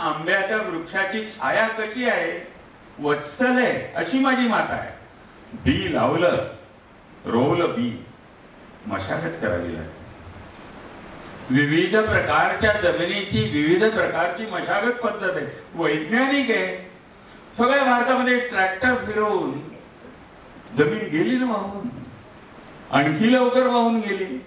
आंब्याच्या वृक्षाची छाया कशी आहे? वत्सल आहे अशी माझी माता आहे. बी लावलं रोवलं बी. मशागत करावी लागते विविध प्रकारच्या जमिनीची विविध प्रकारची मशागत पद्धत आहे. वैज्ञानिक आहे. सगळ्या भारतामध्ये ट्रॅक्टर फिरवून जमीन गेली ना वाहून. आणखी लवकर वाहून गेली.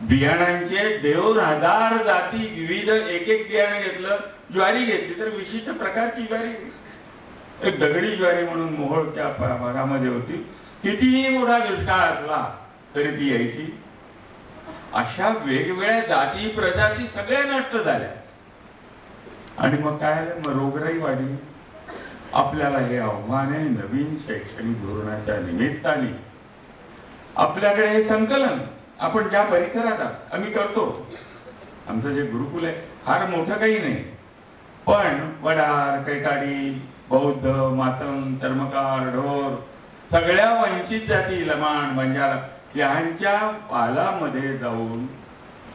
बियाणांचे दोन हजार जाती विविध एक एक बियाणं घेतलं ज्वारी घेतली तर विशिष्ट प्रकारची ज्वारी. एक दगडी ज्वारी म्हणून मोहोळ त्या भागामध्ये होती. कितीही मोठा दुष्काळ असला तरी ती यायची. अशा वेगवेगळ्या जाती प्रजाती सगळ्या नष्ट झाल्या. आणि मग काय झालं? मग रोगराई वाढली. आपल्याला हे आव्हान आहे नवीन शैक्षणिक धोरणाच्या निमित्ताने. आपल्याकडे हे संकलन. आपण ज्या परिसरात आहात, आम्ही करतो. आमचं जे गुरुकुल आहे फार मोठं काही नाही. पण वडार कैकाडी बौद्ध मातंग चर्मकार ढोर सगळ्या वंचित जाती लमाण बंजारा यांच्या पालामध्ये जाऊन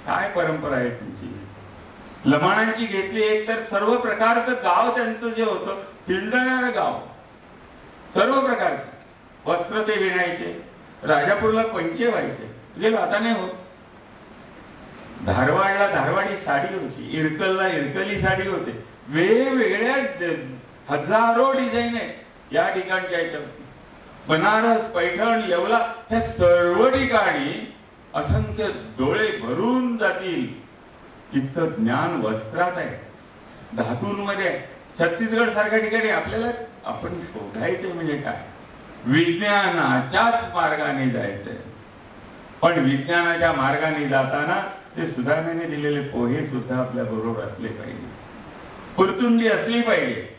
काय परंपरा आहे तुमची? लमाणांची घेतली एक तर सर्व प्रकारचं गाव त्यांचं जे होतं हिंडणारं गाव. सर्व प्रकारचे. वस्त्र ते विणायचे. राजापूरला पंचे व्हायचे. गेलो आता नाही होत. धारवाडला धारवाडी साडी होती इरकलला इरकली साडी होते. वेगवेगळ्या हजारो डिझाईन आहेत या ठिकाणच्या याच्यावरती. बनारस पैठण येवला ह्या सर्व ठिकाणी असंख्य डोळे भरून जातील. इतकं ज्ञान वस्त्रात आहे. धातूंमध्ये आहे. छत्तीसगड सारख्या ठिकाणी आपल्याला आपण शोधायचे म्हणजे काय? विज्ञानाच्याच मार्गाने जायचंय. पण विज्ञानाच्या मार्गाने जाताना ते सुधारण्याने दिलेले पोहे सुद्धा आपल्या बरोबर असले पाहिजे. कुरतुंडी असली पाहिजे.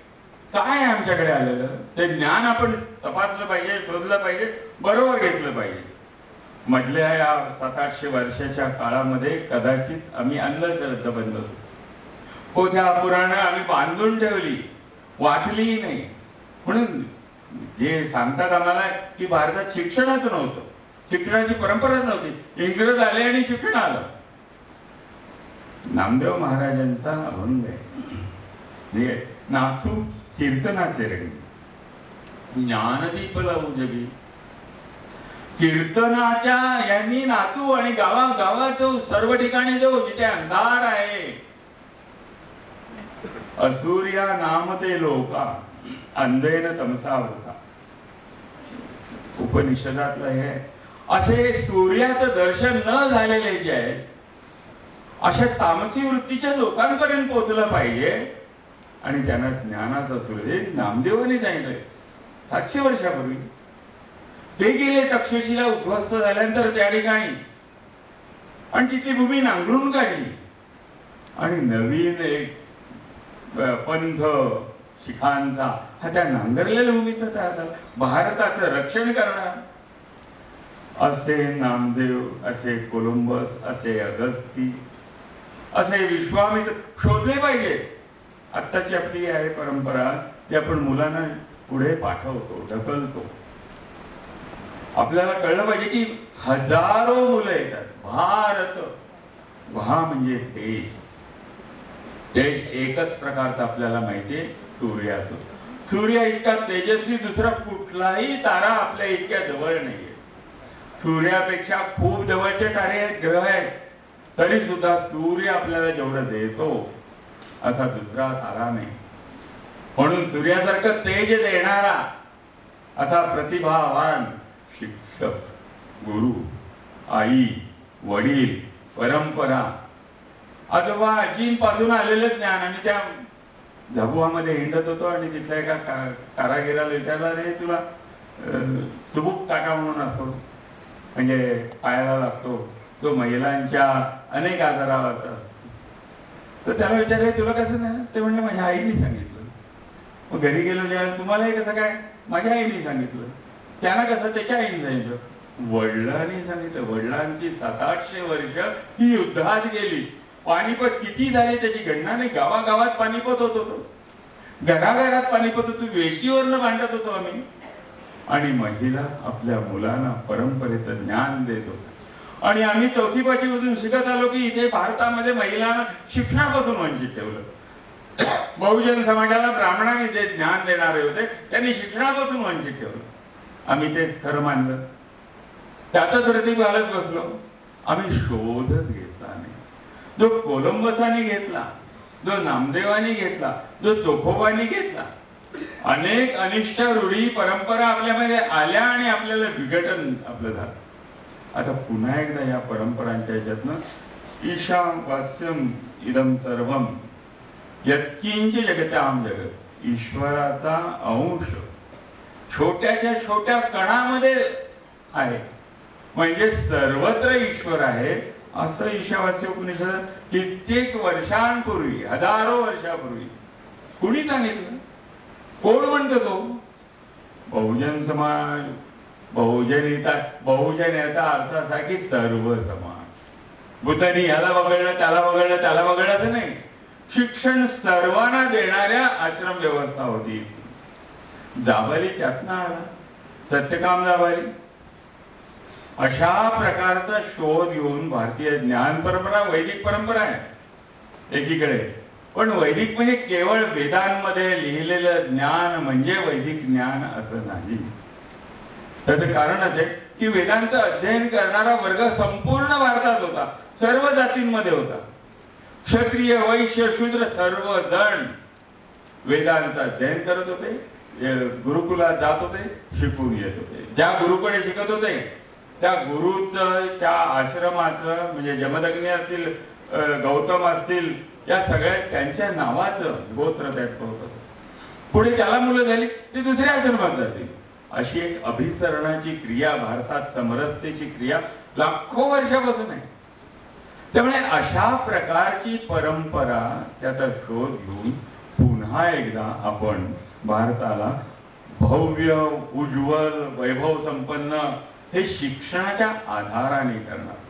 काय आहे आमच्याकडे आलेलं? ते ज्ञान आपण तपासलं पाहिजे शोधलं पाहिजे बरोबर घेतलं पाहिजे. मधल्या या सात आठशे वर्षाच्या काळामध्ये कदाचित आम्ही अंधश्रद्ध बनलो होतो. त्या पुराणं आम्ही बांधून ठेवली वाचलीही नाही. म्हणून जे सांगतात आम्हाला की भारतात शिक्षणच नव्हतं. शिक्षणाची परंपराच नव्हती. इंग्रज आले आणि शिक्षण आलं. नामदेव महाराजांचा अभंग आहे. आहे नाचू कीर्तनाचे रंगी. ज्ञानदीप लावू जगी. कीर्तनाच्या यांनी नाचू आणि गावा गावात सर्व ठिकाणी जाऊ जिथे अंधार आहे. असूर्या नामते लोका अंधेन तमसा होता. उपनिषदातलं हे. असे सूर्याचं दर्शन न झालेले जे आहेत अशा तामसी वृत्तीच्या लोकांपर्यंत पोहोचलं पाहिजे. आणि त्यांना ज्ञानाचा सूर्य हे नामदेवाने सांगितलंय. सातशे वर्षापूर्वी. ते गेले तक्षशिला उद्ध्वस्त झाल्यानंतर त्या ठिकाणी. आणि तिथली भूमी नांगरून काढली. आणि नवीन एक पंथ शिखांचा हा त्या नांगरलेल्या भूमीत तयार झाला. भारताचं रक्षण करणार. असे नामदेव असे कोलंबस असे अगस्ती असे विश्वामित्र शोधले पाहिजे. आत्ताची आपली आहे परंपरा ती आपण मुलांना पुढे पाठवतो ढकलतो. आपल्याला कळलं पाहिजे की हजारो मुलं येतात. भारत भा म्हणजे देश. देश एकच प्रकारचा आपल्याला माहितीये सूर्याचं. सूर्य इतका तेजस्वी दुसरा कुठलाही तारा आपल्या इतक्या जवळ नाहीये. सूर्यापेक्षा खूप जवळचे तारे आहेत ग्रह आहेत. तरी सुद्धा सूर्य आपल्याला जेवढं देतो असा दुसरा तारा नाही. म्हणून सूर्यासारखं तेज देणारा असा प्रतिभावान शिक्षक गुरु आई वडील परंपरा आजोबा आजींपासून आलेलं ज्ञान. आणि त्या झबुआमध्ये हिंडत होतो आणि तिथल्या एका का- कारागिराला विचारला रे तुला अं, चुबूक म्हणून असतो. म्हणजे पायाला लागतो. तो महिलांच्या अनेक आजारावरचा. तर त्याला विचारले तुला कसं नाही? ते म्हणलं माझ्या आईने सांगितलं. मग घरी गेलो जेव्हा तुम्हाला हे कसं काय? माझ्या आईने सांगितलं. त्यांना कसं? त्याच्या आईने सांगितलं. वडिलांनी सांगितलं. वडिलांची सात आठशे वर्ष ही युद्धात गेली. पानिपत किती झाले त्याची गणना नाही. गावागावात पानिपत होत होतो. घराघरात पानिपत होतो. वेशीवरनं भांडत होतो आम्ही. आणि महिला आपल्या मुलांना परंपरेचं ज्ञान देत होत्या. आणि आम्ही चौथी पाचवीपासून शिकत आलो की इथे भारतामध्ये महिलांना शिक्षणापासून वंचित ठेवलं. बहुजन समाजाला ब्राह्मणाने जे ज्ञान देणारे होते त्यांनी शिक्षणापासून वंचित ठेवलं. आम्ही तेच खरं मानलं. त्यातच रती घालत बसलो. आम्ही शोधच घेतला नाही. जो कोलंबसाने घेतला जो नामदेवानी घेतला जो चोखोबानी घेतला अनेक अनिष्ट रूढी परंपरा आपल्यामध्ये आल्या आणि आपल्याला विघटन आपलं झालं. आता पुन्हा एकदा या परंपरांच्या ह्याच्यातनं ईशाम वास्यम इदम सर्वम यत्किंच जगताम जगत. ईश्वराचा अंश. छोट्याच्या छोट्या कणामध्ये आहे. म्हणजे सर्वत्र ईश्वर आहे. असं ईशावास्य उपनिषद कित्येक वर्षांपूर्वी हजारो वर्षापूर्वी कुणी सांगितलं? कोण म्हणतो तो बहुजन समाज बहुजनिता बहुजन याचा अर्थ असा की सर्व समाज. भूतानी ह्याला वगळलं त्याला वगळलं त्याला वगळलं नाही. शिक्षण सर्वांना देणाऱ्या आश्रम व्यवस्था होती. जाबाली त्यातनं आला. सत्यकाम जाबाली अशा प्रकारचा शोध घेऊन भारतीय ज्ञान परंपरा वैदिक परंपरा आहे. एकीकडे पण वैदिक म्हणजे केवळ वेदांमध्ये लिहिलेलं ज्ञान म्हणजे वैदिक ज्ञान असं नाही. त्याचं कारणच आहे की वेदांचं अध्ययन करणारा वर्ग संपूर्ण भारतात होता सर्व जातींमध्ये होता. क्षत्रिय वैश्य शूद्र सर्व जण वेदांचं अध्ययन करत होते गुरुकुलात जात होते शिकून येत होते. ज्या गुरुकडे शिकत होते त्या गुरुचं त्या आश्रमाचं म्हणजे जमदग्नी असतील गौतम असतील या सगळ्या त्यांच्या नावाचं गोत्र त्याचं होतं पुढे त्याला मुलं झाली ते दुसऱ्या आश्रमात जातील अशी एक अभिसरणाची क्रिया भारतात समरसतेची क्रिया लाखो वर्षापासून आहे. त्यामुळे अशा प्रकारची परंपरा त्याचा शोध घेऊन पुन्हा एकदा आपण भारताला भव्य उज्ज्वल वैभव संपन्न हे शिक्षणाच्या आधाराने करणार.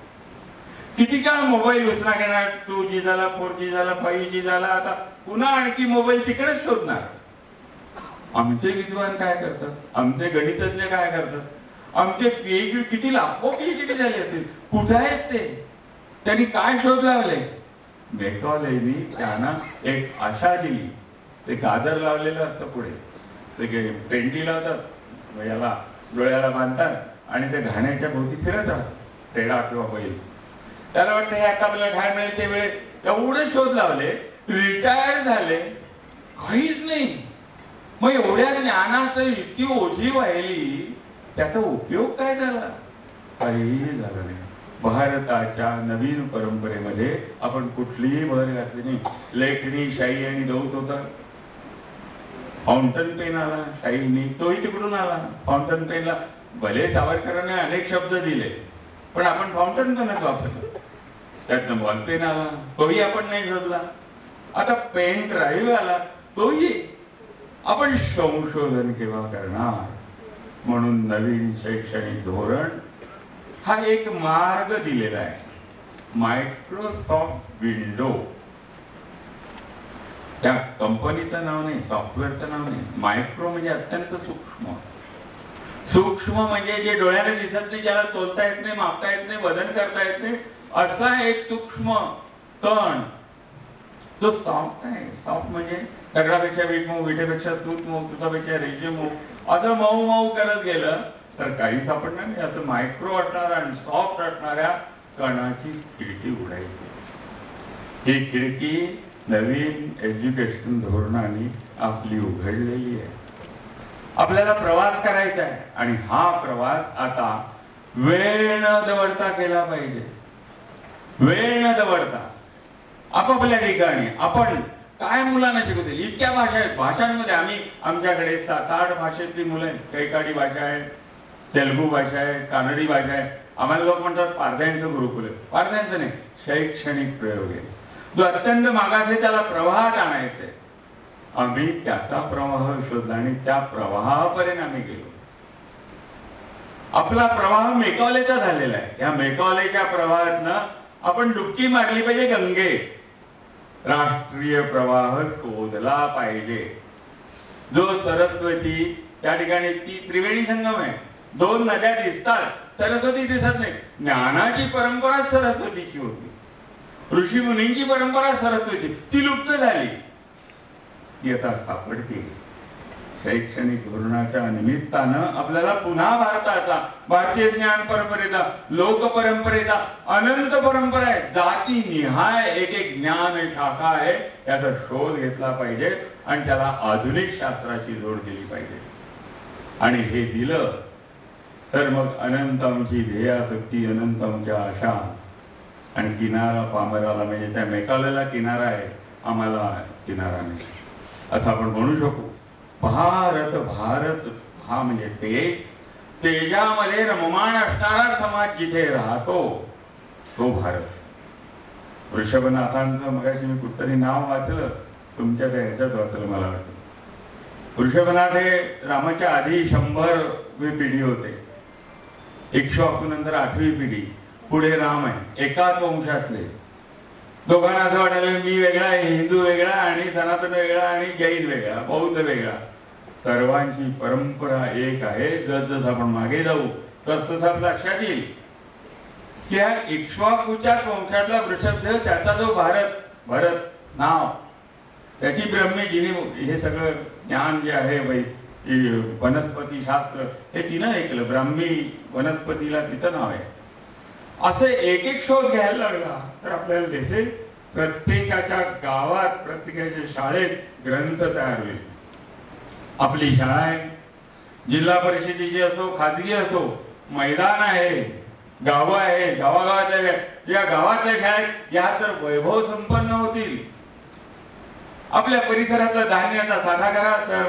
किती काळ मोबाईल उसना घेणार टू जी झाला फोर जी झाला फाईव्ह जी झाला आता पुन्हा आणखी मोबाईल तिकडेच शोधणार. आमचे विद्वान काय करतात? आमचे गणितज्ञ काय करतात? आमचे पीएचडी किती लाखो पीएचडी झाले असतील? कुठे आहेत ते? त्यांनी काय शोध लावले? मेकॉलेनी त्यांना एक आशा दिली. ते गाजर लावलेलं असतं पुढे. ते पेंडी लावतात. याला डोळ्याला बांधतात आणि ते घाण्याच्या भोवती फिरत राहतात टेडा किंवा बैल. त्याला वाटतं हे आता आपल्याला काय मिळेल ते मिळेल. एवढे शोध लावले रिटायर झाले काहीच नाही. मग एवढ्या ज्ञानाचं इतकी ओझी वाहिली त्याचा उपयोग काय झाला? काहीही झालं नाही. भारताच्या नवीन परंपरेमध्ये आपण कुठलीही भर घातली नाही. लेखणी शाही आणि दौत होता. फाउंटन पेन आला शाहीनी तोही तिकडून आला. फाउंटन पेनला भले सावरकरांनी अनेक शब्द दिले पण आपण फाउंटन पेनच वापरतो. त्यातनं बॉलपेन आला तोही आपण नाही शोधला. आता पेन ड्राईव्ह आला. तोही आपण संशोधन केव्हा करणार? म्हणून नवीन शैक्षणिक धोरण हा एक मार्ग दिलेला आहे. मायक्रोसॉफ्ट विंडो त्या कंपनीचं नाव नाही सॉफ्टवेअरचं नाव नाही. मायक्रो म्हणजे अत्यंत सूक्ष्म. सूक्ष्म म्हणजे जे डोळ्याने दिसत नाही ज्याला तोलता येत नाही मापता येत नाही वजन करता येत नाही असा एक सूक्ष्म कण जो सॉफ्ट आहे सॉफ्ट म्हणजे दगडापेक्षा वीट मऊ विटेपेक्षा सूत मऊ सुतापेक्षा रेशीम मऊ असं मऊ मऊ करत गेलं तर काही सापडणार नाही. असं मायक्रो असणारा आणि सॉफ्ट असणाऱ्या कणाची खिडकी उडायची ही खिडकी नवीन एज्युकेशन धोरणाने आपली उघडलेली आहे. आपल्याला प्रवास करायचा आहे आणि हा प्रवास आता वेळ न दवडता केला पाहिजे. वेळ न दवडता. आपापल्या ठिकाणी. आपण काय मुलांना शिकवतील? इतक्या भाषा आहेत. भाषांमध्ये आम्ही आमच्याकडे सात आठ भाषेतली मुलं आहेत. कैकाडी भाषा आहे तेलगू भाषा आहे कानडी भाषा आहे. आम्हाला लोक म्हणतात पारध्यांचं गुरुकुल आहे. पारध्यांचं नाही शैक्षणिक प्रयोग आहे. जो अत्यंत मागास आहे त्याला प्रवाहात आणायचंय. आम्ही त्याचा प्रवाह शोधला आणि त्या प्रवाहापर्यंत आम्ही गेलो. आपला प्रवाह मेकावलेचा झालेला आहे. या मेकावलेच्या प्रवाहातनं आपण डुबकी मारली पाहिजे गंगे. राष्ट्रीय प्रवाह शोधला पाहिजे. जो सरस्वती त्या ठिकाणी ती त्रिवेणी संगम आहे. दोन नद्या दिसतात सरस्वती दिसत नाही. ज्ञानाची परंपरा सरस्वतीची होती. ऋषी मुनींची परंपरा सरस्वतीची. ती लुप्त झाली. ती आता सापडते शैक्षणिक धोरणाच्या निमित्तानं आपल्याला पुन्हा भारताचा भारतीय ज्ञान परंपरेचा लोक परंपरेचा अनंत परंपरा आहे. जाती निहाय एक एक ज्ञान शाखा आहे. याचा शोध घेतला पाहिजे आणि त्याला आधुनिक शास्त्राची जोड दिली पाहिजे. आणि हे दिलं तर मग अनंत आमची ध्येयासक्ती अनंत आमच्या आशा आणि किनारा पामराला म्हणजे त्या मेकालेला किनारा आहे. आम्हाला किनारा नाही असं आपण म्हणू शकू. भारत भारत हा म्हणजे ते. तेजामध्ये रममाण असणारा समाज जिथे राहतो तो भारत. वृषभनाथांचं मगाशी मी कुठतरी नाव वाचलं तुमच्या त्या ह्याच्यात वाचलं मला वाटतं. वृषभनाथ हे रामाच्या आधी शंभर पिढी होते. इक्ष्वाकू नंतर आठवी पिढी. पुढे राम आहे एकाच वंशातले. दोघांना असं वाटायला मी वेगळा आहे हिंदू वेगळा आणि सनातन वेगळा आणि जैन वेगळा बौद्ध वेगळा. सर्वांची परंपरा एक आहे जस जसं आपण मागे जाऊ तस तस लक्षात येईल. की ह्या इक्ष्वाकूच्या वंशातला वृषभदेव त्याचा जो भारत भरत नाव त्याची ब्रह्मी जिने हे सगळं ज्ञान जे आहे वनस्पती शास्त्र हे तिनं ऐकलं. ब्राह्मी वनस्पतीला तिचं नाव आहे. असं एक एक शोध घ्यायला लागला तर आपल्याला दिसेल प्रत्येकाच्या गावात प्रत्येकाच्या शाळेत ग्रंथ तयार होईल. आपली शाळा आहे. जिल्हा परिषदेची असो खाजगी असो मैदान आहे गावं आहे गावागावातल्या या गावातल्या शाळेत या तर वैभव संपन्न होतील. आपल्या परिसरातला धान्याचा साठा करा तर